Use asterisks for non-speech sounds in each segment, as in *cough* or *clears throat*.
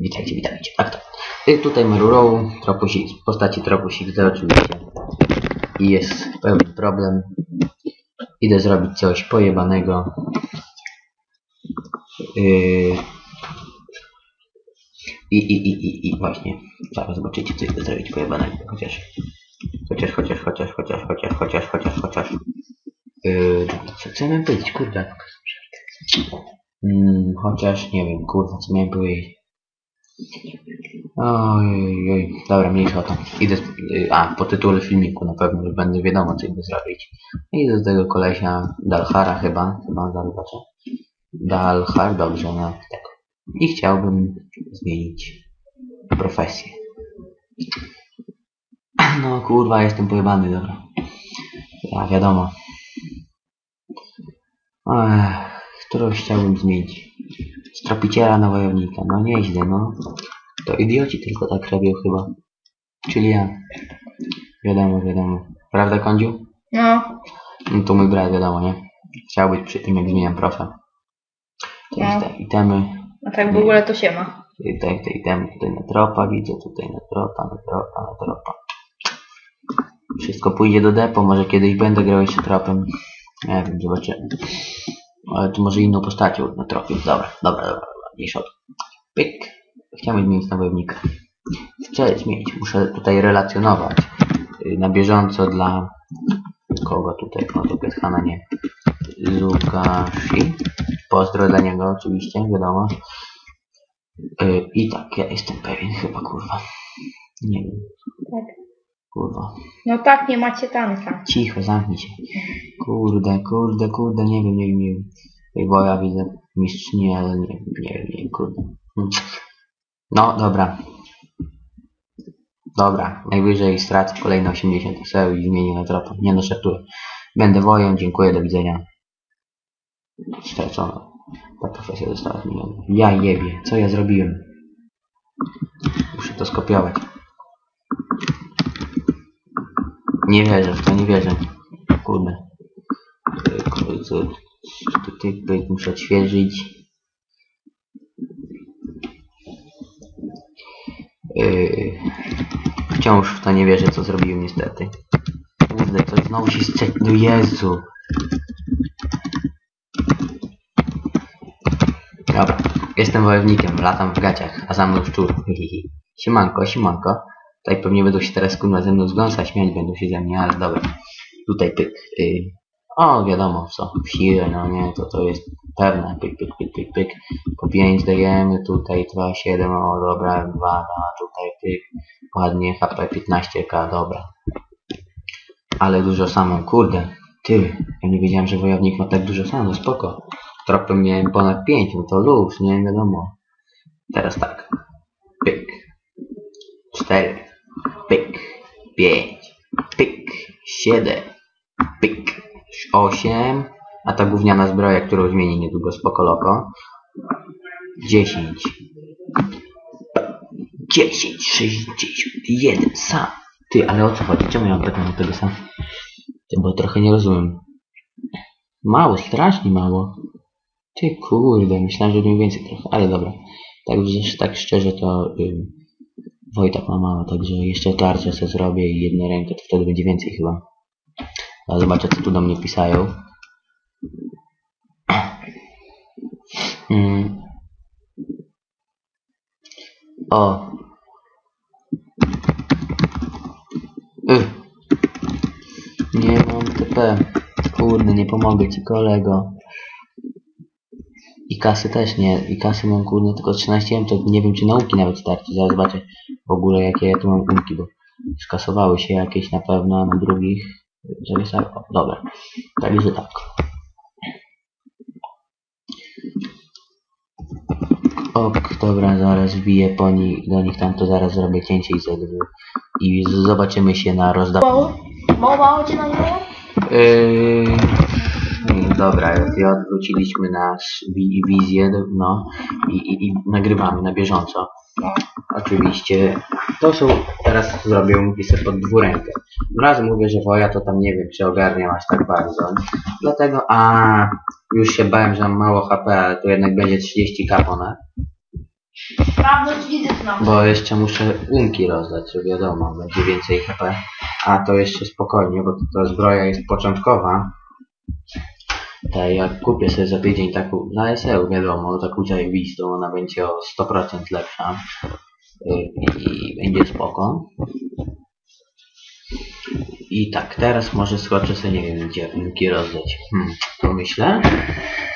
Witajcie, witajcie. Tak to. I tutaj Marurą, Tropusik, w postaci Tropusik Z oczywiście. I jest pewien problem. Idę zrobić coś pojebanego. Yy... I, i, i, i, i właśnie. Zaraz zobaczycie, co idę zrobić pojebanego. Chociaż, chociaż, chociaż, chociaż, chociaż, chociaż, chociaż, chociaż, chociaż. Yy... Co, co miałem powiedzieć? Kurde. Mm, chociaż, nie wiem, kurwa, co miałem powiedzieć. Oj, oj, dobra, mniejsza o to. Idę, z- y, a, po tytule filmiku na pewno już będzie wiadomo, co idę zrobić. Idę do tego kolesia, Dalhara chyba, chyba zobaczę. Dalhar, dobrze, no, tak. I chciałbym zmienić profesję. No kurwa, jestem pojebany, dobra. Ja, wiadomo. Ech, którąś chciałbym zmienić. Z tropiciela na wojownika, no nieźle, no. To idioci tylko tak robią chyba. Czyli ja. Wiadomo, wiadomo. Prawda, Kądziu? No, No to mój brat, wiadomo, nie? Chciał być przy tym, jak zmieniam profil. To No. te itemy. A tak w ogóle to się ma. Tutaj te itemy, tutaj na tropa widzę, tutaj na tropa, na tropa, na tropa. Wszystko pójdzie do depo, może kiedyś będę grał jeszcze tropem. Nie wiem, zobaczymy. Ale tu może inną postacią na tropie. Dobra, dobra, dobra, mniejsza. Pyk. Chciałem zmienić na wojownika. Chcę zmienić, muszę tutaj relacjonować y, na bieżąco dla kogo tutaj, no to Piethana nie. Lukashi. Pozdro dla niego oczywiście, wiadomo. Y, I tak, ja jestem pewien chyba, kurwa. Nie wiem, Tak. kurwa. No tak, nie macie tanka. Cicho, zamknij się. Kurde, kurde, kurde, nie wiem, nie wiem, nie wiem. Ej, bo ja widzę mistrzynię, ale nie wiem, nie wiem, nie wiem, kurde. Hmm. No, dobra. Dobra, najwyżej stracę kolejne 80 seł i zmienię na tropa. Nie no, żartuję. Będę wojem, dziękuję, do widzenia. Stracono. Ta profesja została zmieniona. Ja jebie, co ja zrobiłem? Muszę to skopiować. Nie wierzę w to, nie wierzę. Kurde. Tutaj muszę odświeżyć. Yy, wciąż w to nie wierzę, co zrobiłem niestety. Kurde, to znowu się. No Jezu! Dobra, jestem wojownikiem, latam w gaciach, a za mną szczur. Siemanko, siemanko. Tutaj pewnie będą się teraz kurwa ze mną z gąsa śmiać, będą się ze mnie, ale dobra. Tutaj pyk. Y... O, wiadomo co, w siłę, no nie, to to jest pewne. Pyk, pyk, pyk, pyk, pyk. Po 5 dajemy, tutaj 2, 7, o dobra, 2, a tutaj pyk. Ładnie, HP 15k, dobra. Ale dużo samą, kurde. Ty, ja nie wiedziałem, że wojownik ma tak dużo samą, spoko. Tropem miałem ponad 5, no to luz, nie wiadomo. Teraz tak. Pyk. 4. Pyk. 5. Pyk. 7. Pyk. 8. A ta gówniana zbroja, którą zmieni niedługo spoko loko. 10. 10, 61, sam. Ty, ale o co chodzi? Czemu ja mam pytanie tego sam? Ty, bo trochę nie rozumiem. Mało, strasznie mało. Ty kurde, myślałem, że mniej więcej trochę, ale dobra. Tak, że- tak szczerze to ym, Wojtek ma mało, także jeszcze tarczę sobie zrobię i jedną rękę, to wtedy będzie więcej chyba. A zobaczę co tu do mnie pisają. Mm. O. Ych. Nie mam TP. Kurde, nie pomogę ci kolego. Kasy też nie. I kasy mam kurde tylko 13 M, to nie wiem czy nauki nawet starczy. Zaraz zobaczę w ogóle jakie ja tu mam umki, bo skasowały się jakieś na pewno, na drugich zawieszały. O, dobra. Także tak. Ok, dobra, zaraz wbiję po nich, do nich tam, to zaraz zrobię cięcie i, i zobaczymy się na rozdawaniu. Mało? Mało, mało cię? Yy, dobra, i odwróciliśmy nasz wi wizję, no i, i, i nagrywamy na bieżąco. Oczywiście to są, teraz zrobię sobie pod dwurękę. Od razu mówię, że woja to tam nie wiem, czy ogarniam aż tak bardzo. Dlatego, a już się bałem, że mam mało HP, ale to jednak będzie 30 kapona. Bo jeszcze muszę umki rozdać, wiadomo, będzie więcej HP. A to jeszcze spokojnie, bo ta zbroja jest początkowa. Ta jak kupię sobie za tydzień taką, na SEO wiadomo, taką zajebistą, ona będzie o 100% lepsza. Y, I będzie spoko. I tak, teraz może skoczę sobie, nie wiem gdzie umki rozdać. Hmm, pomyślę.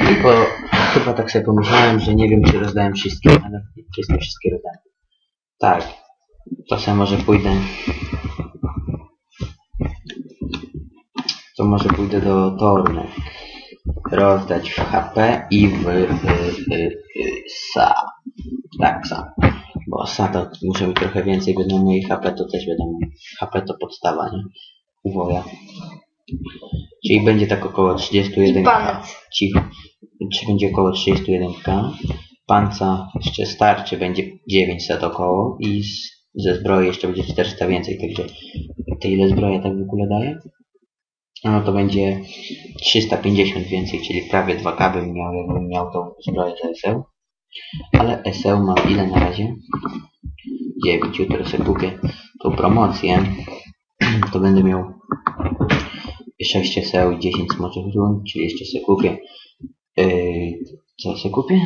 I po, chyba tak sobie pomyślałem, że nie wiem czy rozdałem wszystkie, ale wszystkie, wszystkie rozdałem. Tak, to sobie może pójdę. To może pójdę do Torny. Rozdać w HP i w, w, w, w SA. Tak, SA. Bo SA to muszę mieć trochę więcej, wiadomo i HP to też wiadomo. HP to podstawa, nie? Uwoja. Czyli będzie tak około 31 I panec. Cicho. Czy będzie około 31k. Panca jeszcze starczy, będzie 900 około i ze zbroi jeszcze będzie 400 więcej, także to ile zbroja tak w ogóle daje? No to będzie 350 więcej, czyli prawie 2k bym miał, jakbym miał tą zbroję za SL. Ale SL mam ile na razie? 9, jutro sobie kupię tą promocję. To będę miał 6 SEO i 10 smoczych run, czyli jeszcze sobie kupię. Yy, co sobie kupię?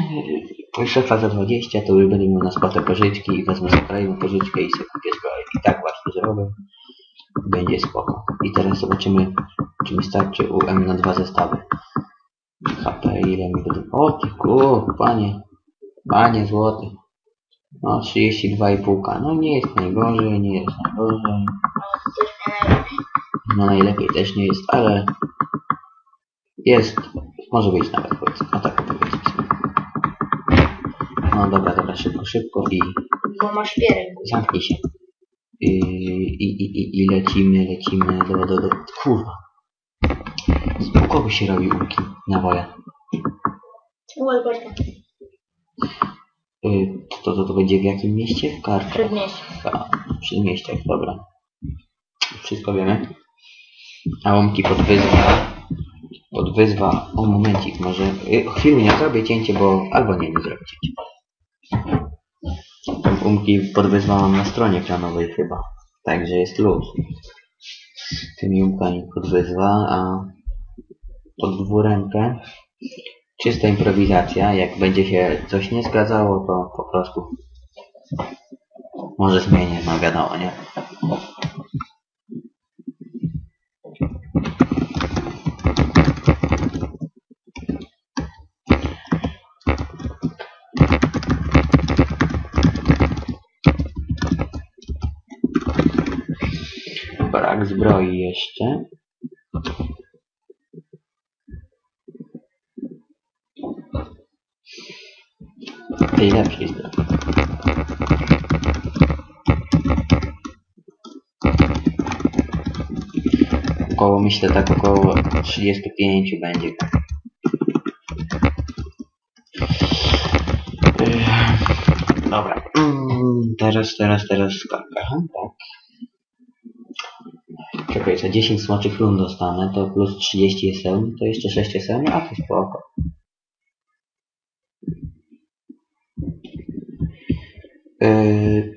Yy, szefa za 20, to już będę miał na spotę pożyczki i wezmę sobie kolejną pożyczkę i sobie kupię zbroję. I tak właśnie zrobię. Będzie spoko. I teraz zobaczymy, czy mi starczy UM na dwa zestawy. HP ile mi będę... O ty kur, panie. Panie złoty. No 32,5k. No nie jest najgorzej, nie jest najgorzej. No najlepiej też nie jest, ale jest, może być nawet powiedzmy, a tak powiedzmy. No dobra, dobra, szybko, szybko i Bo masz pierek. zamknij się. I, i, i, i, i lecimy, lecimy do, do, do, kurwa. U kogo się robi umki na woja? Uelberta. Y, to, to, to będzie w jakim mieście? W Karczach. Przedmieście. A, Przedmieściach, dobra. Wszystko wiemy. A łomki podwyzwa. Podwyzwa. O momencik, może. Y, chwilę nie zrobię cięcie, bo. Albo nie, nie zrobię cięcie. Tam umki podwyzwa mam na stronie planowej chyba. Także jest luz. Tymi umkami podwyzwa, a pod dwurękę. Czysta improwizacja. Jak będzie się coś nie zgadzało, to po prostu może zmienię, no wiadomo, nie? Brak zbroi jeszcze. Lepszej zbroi. Około, myślę, tak około 35 będzie. Dobra. Mm, Teraz, teraz, teraz skaka, tak. Czekaj, za 10 smoczych run dostanę, to plus 30 SL, to jeszcze 6 SL, a to spoko. Yy,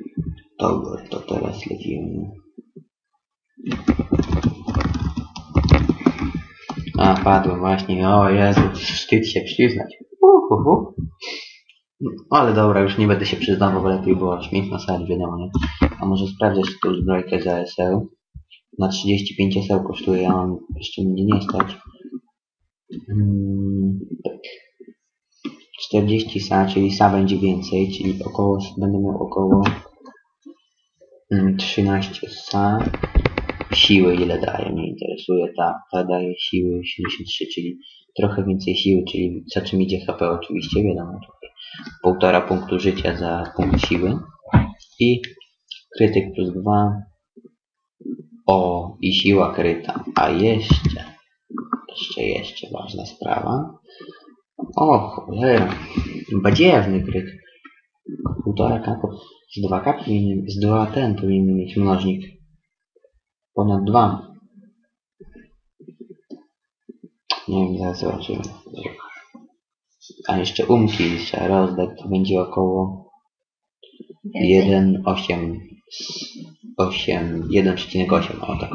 dobra, to teraz lecimy. A, padłem właśnie. O Jezu, wstyd się przyznać. Uhuhu. Ale dobra, już nie będę się przyznawał, bo lepiej było śmiech na sali, wiadomo, nie? A może sprawdzę jeszcze tą zbrojkę za SL. Na 35 SL kosztuje, ja mam jeszcze mnie nie stać. Hmm. 40 SA, czyli SA będzie więcej, czyli około, będę miał około mm, 13 SA. Siły ile daje, mnie interesuje ta, ta daje siły 73, czyli trochę więcej siły, czyli za czym idzie HP oczywiście, wiadomo, tutaj półtora punktu życia za punkt siły. I krytyk plus 2 o i siła kryta, a jeszcze jeszcze, jeszcze ważna sprawa o cholera, badziewny kryt półtora kapo Z dwa K powinien, z dwa ten powinien mieć mnożnik. Ponad dwa. Nie wiem, zaraz zobaczymy. A jeszcze umki trzeba rozdać, to będzie około 1,8 8, 1,8 o tak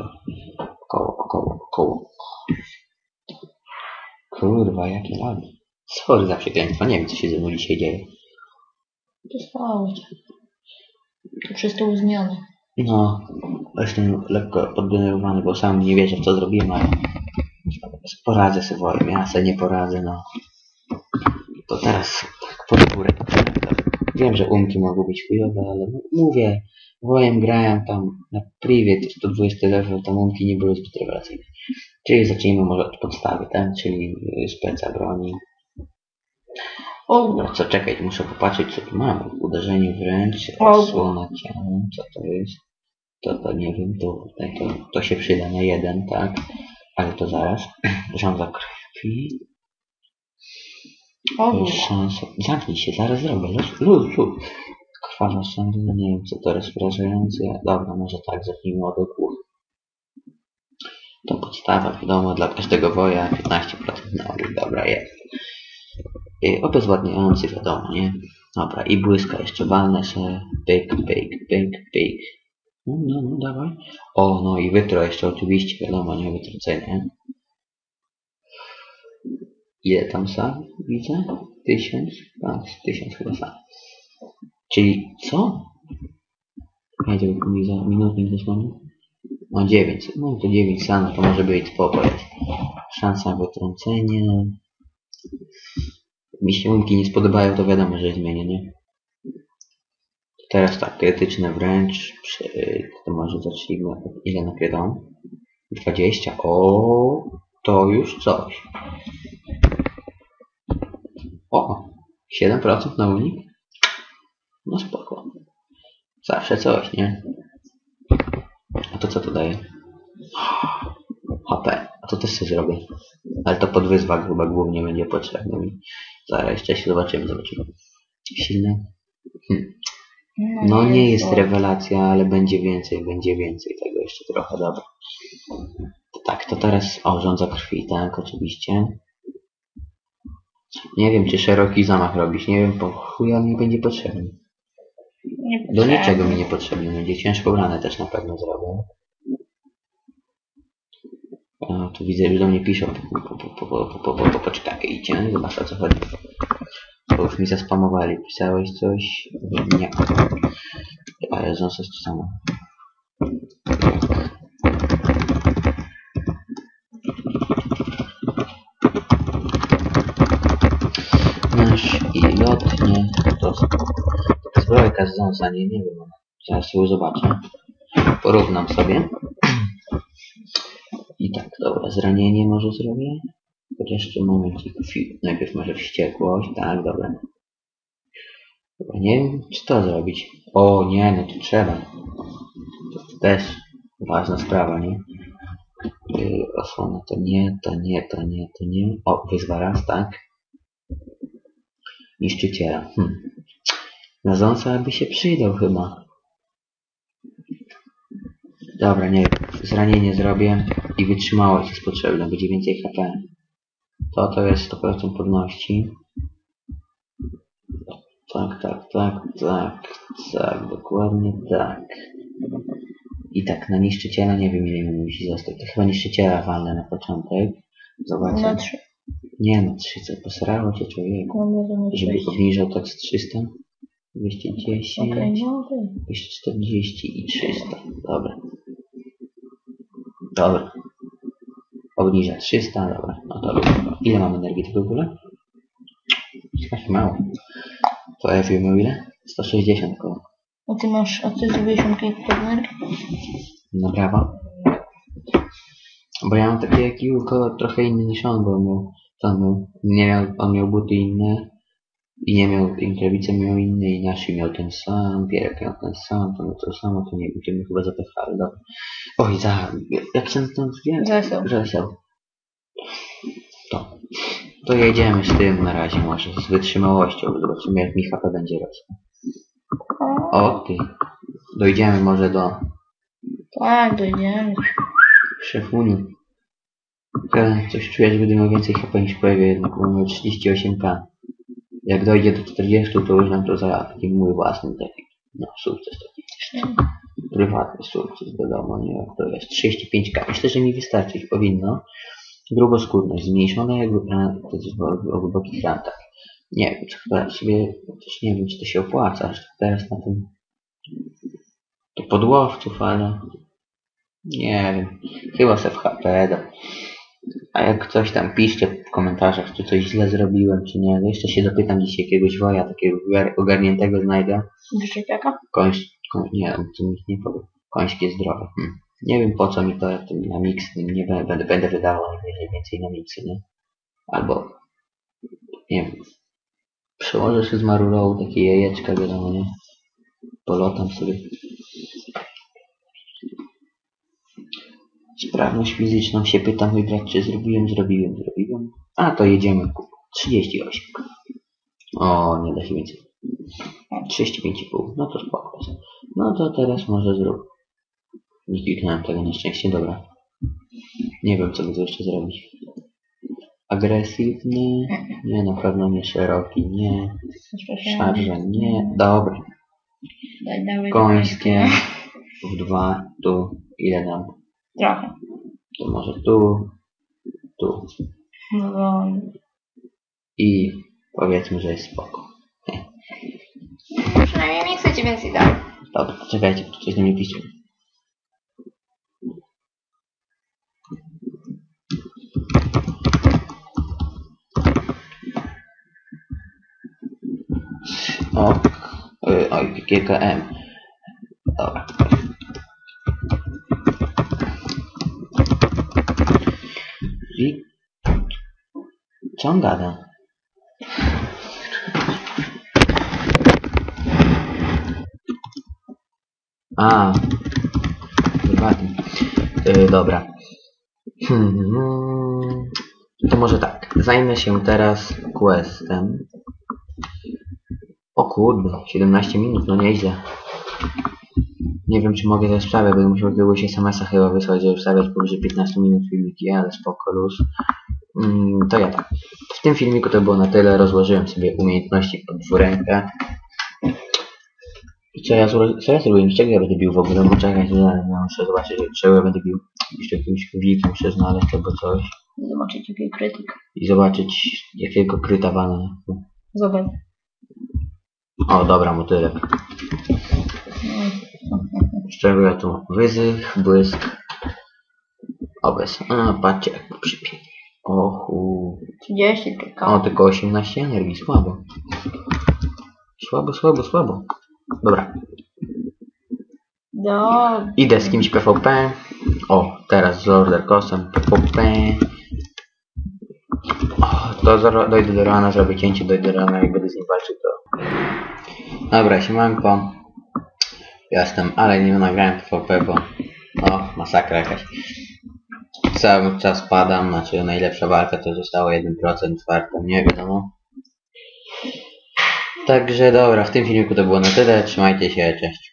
około, około, około kurwa, jakie lagi sorry za przekleństwo, nie wiem co się ze mną dzisiaj dzieje Dostało cię. To przez tą zmianę. no, jestem lekko poddenerwowany, bo sam nie wierzę w co zrobiłem, ale poradzę sobie wojem, ja sobie nie poradzę, no to teraz tak pod górę wiem, że umki mogą być chujowe, ale no, mówię wojem grałem tam na privie 120 level, tam umki nie były zbyt rewelacyjne. Czyli zacznijmy może od podstawy, ten, czyli y, speca broni. O, Dobra, co czekać, muszę popatrzeć co tu mam. Uderzenie wręcz, O. osłona ciała, co to jest? To, to nie wiem, to, to, to się przyda na jeden, tak? Ale to zaraz. *clears throat* Żądza krwi, o, jest szansa. Zamknij się, zaraz zrobię. Luz, luz. Krwawa sąda, nie wiem co to rozprażające. Dobra, może tak, zacznijmy od ogółu. To podstawa, wiadomo, dla każdego woja 15% na ogół. Dobra, jest. Obezwładniający, wiadomo, nie? Dobra, i błyska jeszcze walnę się. Pyk, pyk, pyk, pyk. No, no, no, dawaj. O, no i wytro jeszcze oczywiście, wiadomo, nie wytrocenie. Ile tam sam widzę? Tysiąc? Tak, tysiąc chyba sam. Czyli co? Słuchajcie, mi za minutnik zasłonię. No 9. No to 9 sam, to może być jest. Szansa na wytrącenie. Mi się umki nie spodobają, to wiadomo, że zmienię, nie? Teraz tak, krytyczne wręcz. Przy, to może zacznijmy. Ile nakrytam? 20. O, to już coś. O, 7% na unik? No spoko. Zawsze coś, nie? A to co to daje? HP. A to też sobie zrobię. Ale to pod wyzwak chyba głównie będzie potrzebne mi. Jeszcze się zobaczymy, zobaczymy. Silne? Hm. No nie jest rewelacja, ale będzie więcej, będzie więcej tego jeszcze trochę, dobra. To tak, to teraz, o, rządza krwi, tak, oczywiście. Nie wiem, czy szeroki zamach robić, nie wiem, po chuja mi będzie potrzebny. Do niczego mi nie potrzebny będzie, ciężko brane też na pewno zrobię. No, tu widzę, już do mnie piszą. Po, po, po, po, poczekajcie, zobacz o co chodzi. Bo już mi zaspamowali. Pisałeś coś? Nie. Ale znowu jest to samo. Nasz ilotnie dostał. Zbrojka z ząsa, nie, nie wiem. Zaraz ją zobaczę. Porównam sobie. I tak, dobra, zranienie może zrobię. Chociaż jeszcze momencik, najpierw może wściekłość, tak, dobra. Dobra, nie wiem, czy to zrobić. O nie, no to trzeba. To też ważna sprawa, nie? Yy, osłona to nie, to nie, to nie, to nie. O, wyzwa raz, tak? Niszczyciela. Hm. Na ząca by się przydał chyba. Dobra, nie wiem. Zranienie zrobię i wytrzymałość jest potrzebna. Będzie więcej HP. To to jest 100% pewności. Tak, tak, tak, tak, tak, dokładnie tak. I tak, na niszczyciela nie wiem ile mi musi zostać. To chyba niszczyciela walnę na początek. Zobaczę. Na trzy. Nie no, 300, posrało cię człowieku. No, Żeby obniżał tak z 300. 210, Okej, no okej. 240 i 300. Dobra. Dobra. Obniża 300, dobra. No to. Ile mam energii w ogóle? Strasznie mało. To F miał ile? 160 koło. A ty masz, a ty zrobiłeś energii? Na prawo. Bo ja mam takie Julko, trochę inny niż on, bo on miał, co on miał, nie miał, on miał buty inne i nie miał, rękawice miał inne i naszy miał ten sam, Pierek miał ten sam, to miał to samo, to nie wiem, to mi chyba zapychali, dobra. Oj, za, jak się tam wiem? Zasiał. To. To jedziemy z tym na razie może, z wytrzymałością, zobaczymy jak mi HP będzie rosło. O ty. Dojdziemy może do Tak, dojdziemy. szefuniu. Coś czuję, że będę miał więcej chyba niż pojawię jednak, bo mamy 38k. Jak dojdzie do 40, to już nam to za taki mój własny taki, no sukces taki. Prywatny sukces, wiadomo, nie jak to jest. 35k. Myślę, że mi wystarczyć powinno. Gruboskórność zmniejszona jak w to jest o głębokich rantach. Nie wiem, czy chyba sobie, też nie wiem, czy to się opłaca, że teraz na tym to podłowców, ale nie wiem, chyba se w HP dam. A jak coś tam piszcie w komentarzach, czy coś źle zrobiłem, czy nie, jeszcze się dopytam dzisiaj jakiegoś woja takiego ogar- ogarniętego znajdę. Wyszepiaka? Końś, koń, nie, to nikt nie powie. Końskie zdrowe. Hmm. Nie wiem po co mi to na mix, nie będę, będę, wydawał więcej na miksy, nie? Albo, nie wiem, przełożę się z marulą takie jajeczka, wiadomo, nie? Polotam sobie. Sprawność fizyczną się pytam brat, czy zrobiłem, zrobiłem, zrobiłem. A to jedziemy. 38. O, nie da się więcej. 35,5. No to spoko. No to teraz może zrób. Nie kliknąłem tego na szczęście, dobra. Nie wiem co by jeszcze zrobić. Agresywny? Nie, na pewno nie szeroki, nie. Szarże, nie. Dobra. Końskie. W dwa, tu. Ile dam? Trochę. To może tu, tu. No bo... I powiedzmy, że jest spoko. Przynajmniej nie chcę ci więcej dać. Dobra, czekajcie, coś do mnie pisze. O, y, oj, GKM. Dobra. I... Co on gada? A, prywatnie. Yy, dobra. Hmm, to może tak. Zajmę się teraz questem. O kurde, 17 minut, no nieźle. Nie wiem, czy mogę też wstawiać, będę musiał jakiegoś SMS-a chyba wysłać, żeby wstawiać powyżej 15 minut filmiki, ale spoko, luz. Mm, to ja tak. W tym filmiku to było na tyle. Rozłożyłem sobie umiejętności pod dwurękę. I Co ja, co ja zrobiłem? Z czego ja będę bił w ogóle? Bo zaraz, ja muszę zobaczyć, czego ja będę bił. Jeszcze jakimś wilkiem muszę znaleźć albo coś. Zobaczyć jaki krytyk. I zobaczyć jakiego kryta wana. Zobacz. O, dobra, motylek. Ja tu? Wyzych, błysk. Obez. A, patrzcie jak przypięknie. Ohu. 30 O, tylko. tylko 18 energii, słabo. Słabo, słabo, słabo. Dobra. Dobra. Idę z kimś PvP. O, teraz z Lorder Kosem PvP. O, to dojdę do rana, zrobię cięcie, dojdę do rana, jak będę z nim walczył, to... Dobra, siemanko. Jestem, ale nie nagrałem PvP, bo... O, masakra jakaś. Cały czas padam, znaczy najlepsza walka to zostało 1% warta, nie wiadomo. Także dobra, w tym filmiku to było na tyle, trzymajcie się, cześć.